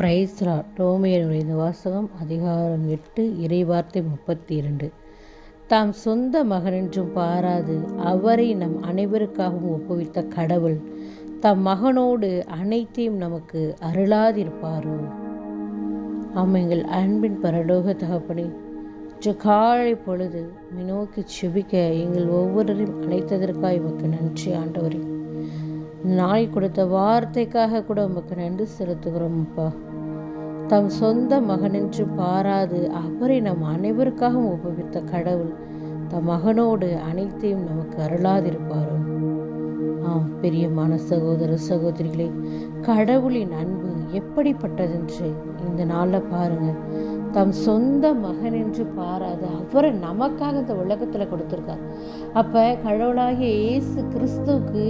பிரைஸ்ரா டோமியனுடைய இந்த வாசகம் அதிகாரம் எட்டு இறைவார்த்தை முப்பத்தி இரண்டு தாம் சொந்த மகனென்றும் பாராது அவரை நம் அனைவருக்காகவும் ஒப்புவித்த கடவுள் தம் மகனோடு அனைத்தையும் நமக்கு அருளாதிருப்பாரோ? அம்மைங்கள் அன்பின் பரலோக தகப்பனே காலை பொழுது மினோக்கி செபிக்க எங்கள் ஒவ்வொருவரையும் அழைத்ததற்காக உமக்கு நன்றி ஆண்டவரே. நாய் கொடுத்த வார்த்தைக்காக கூட உமக்கு நன்றி செலுத்துகிறோம் அப்பா. தம் சொந்த மகனென்று பாராது அவரை நம் அனைவருக்காகவும் ஒப்புவித்த கடவுள். தம் மகனோடு அனைத்தையும் நமக்கு அருளாதிருப்பாரோ? ஆம் பிரியமான சகோதர சகோதரிகளே கடவுளின் அன்பு எப்படிப்பட்டதென்று இந்த நாளில் பாருங்கள் தம் சொந்த மகன் என்று பாராது. அவரை நமக்காக இந்த உலகத்தில் கொடுத்துருக்கார். அப்போ கடவுளாகிய இயேசு கிறிஸ்துவுக்கு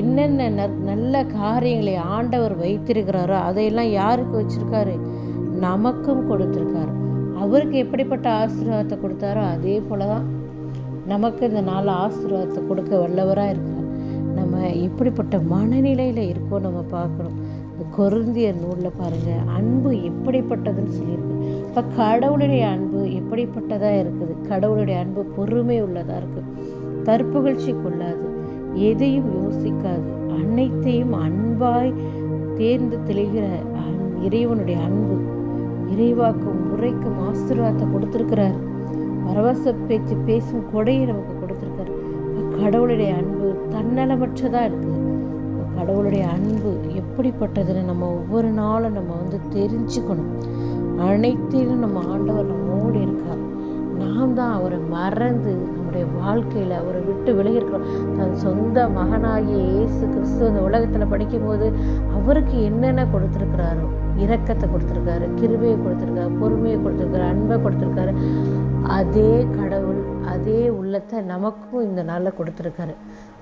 என்னென்ன நல்ல காரியங்களை ஆண்டவர் வைத்திருக்கிறாரோ அதையெல்லாம் யாருக்கு வச்சுருக்காரு? நமக்கும் கொடுத்துருக்காரு. அவருக்கு எப்படிப்பட்ட ஆசீர்வாதத்தை கொடுத்தாரோ அதே போல தான் நமக்கு இந்த நாள் ஆசீர்வாதத்தை கொடுக்க வல்லவராக இருக்கிறார். நம்ம எப்படிப்பட்ட மனநிலையில் இருக்கோ நம்ம பார்க்கணும். இந்த கொருந்திய நூலில் பாருங்கள் அன்பு எப்படிப்பட்டதுன்னு சொல்லியிருக்கு. இப்போ கடவுளுடைய அன்பு எப்படிப்பட்டதாக இருக்குது? கடவுளுடைய அன்பு பொறுமை உள்ளதாக இருக்குது தற்புகழ்ச்சி கொள்ளாது எதையும் யோசிக்காது. அனைத்தையும் அன்பாய் தேர்ந்து தெளிகிற இறைவனுடைய அன்பு இறைவாக்கும் உரைக்கும் ஆசீர்வாதத்தை கொடுத்துருக்கிறார். பரவச பேச்சு பேசும் கொடையை நமக்கு கொடுத்துருக்காரு. கடவுளுடைய அன்பு தன்னலமற்றதாக இருக்குது கடவுளுடைய அன்பு எப்படிப்பட்டதுன்னு நம்ம ஒவ்வொரு நாளும் நம்ம வந்து தெரிஞ்சுக்கணும். அனைத்திலும் நம்ம ஆண்டவர் நம்மோடு இருக்கார். நாம் தான் அவரை மறந்து நம்முடைய வாழ்க்கையில் அவரை விட்டு விலகிருக்கிறோம் தன் சொந்த மகனாகிய இயேசு கிறிஸ்து இந்த உலகத்தில் படிக்கும்போது அவருக்கு என்னென்ன கொடுத்துருக்கிறாரோ இரக்கத்தை கொடுத்துருக்காரு கிருபையை கொடுத்துருக்காரு பொறுமையை கொடுத்துருக்காரு அன்பை கொடுத்துருக்காரு அதே கடவுள் அதே உள்ளத்தை நமக்கும் இந்த நாளில் கொடுத்துருக்காரு.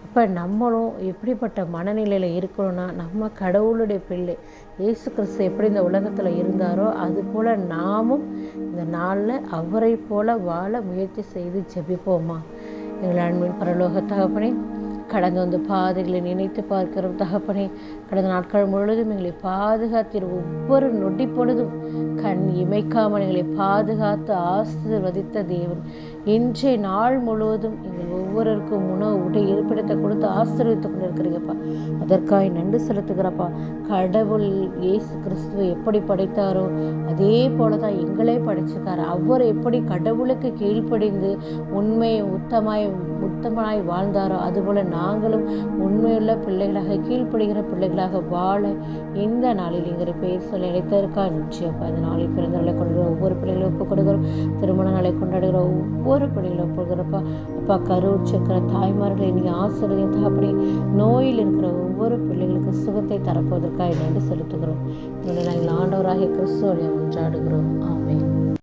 அப்போ நம்மளும் எப்படிப்பட்ட மனநிலையில் இருக்கணும்னா நம்ம கடவுளுடைய பிள்ளை இயேசு கிறிஸ்து எப்படி இந்த உலகத்தில் இருந்தாரோ அது போல் நாமும் இந்த நாளில் அவரை போல் வாழ முயற்சி செய்து ஜெபிப்போமா? எங்கள் அன்பின் பரலோக தகப்பனே கடந்து வந்து பாதைகளை நினைத்து பார்க்கிறோம். தகப்பனே கடந்த நாட்கள் முழுவதும் எங்களை பாதுகாத்திரு. ஒவ்வொரு நொடி பொழுதும் கண் இமைக்காமல் எங்களை பாதுகாத்து ஆசிர்வதித்த தேவன். இன்றைய நாள் முழுவதும் எங்கள் ஒவ்வொருவருக்கும் உணவு உடை இருப்பிடத்தை கொடுத்து ஆசீர்வதித்து கொண்டு இருக்கிறீங்கப்பா அதற்காக நன்றி செலுத்துகிறப்பா. கடவுள் இயேசு கிறிஸ்துவை எப்படி படைத்தாரோ அதே போல தான் எங்களே படைச்சிருக்கார். அவர் எப்படி கடவுளுக்கு கீழ்ப்படிந்து உண்மையை உத்தமாய் உத்தமாய் வாழ்ந்தாரோ அதுபோல் நாங்களும் உண்மையுள்ள பிள்ளைகளாக கீழ்ப்படுகிற பிள்ளைகளாக வாழ இந்த நாளில் எங்கிற பெயர் சொல்ல நினைத்ததற்காக நிச்சயப்பா இந்த நாளில் பிறந்த நாளை கொண்டுகிற ஒவ்வொரு பிள்ளைகளும் ஒப்புக் கொடுக்கிறோம் திருமண நாளை கொண்டாடுகிற ஒவ்வொரு பிள்ளைகளும் ஒப்புக்கிறப்பா அப்பா கரூர் சக்கர தாய்மார்களை நீங்கள் ஆசிரியர் அப்படி நோயில் இருக்கிற ஒவ்வொரு பிள்ளைகளுக்கு சுகத்தை தரப்போவதற்காக நன்றி செலுத்துகிறோம். நாங்கள் ஆண்டவராக கிறிஸ்துவோடைய ஒன்றாடுகிறோம். ஆமேன்.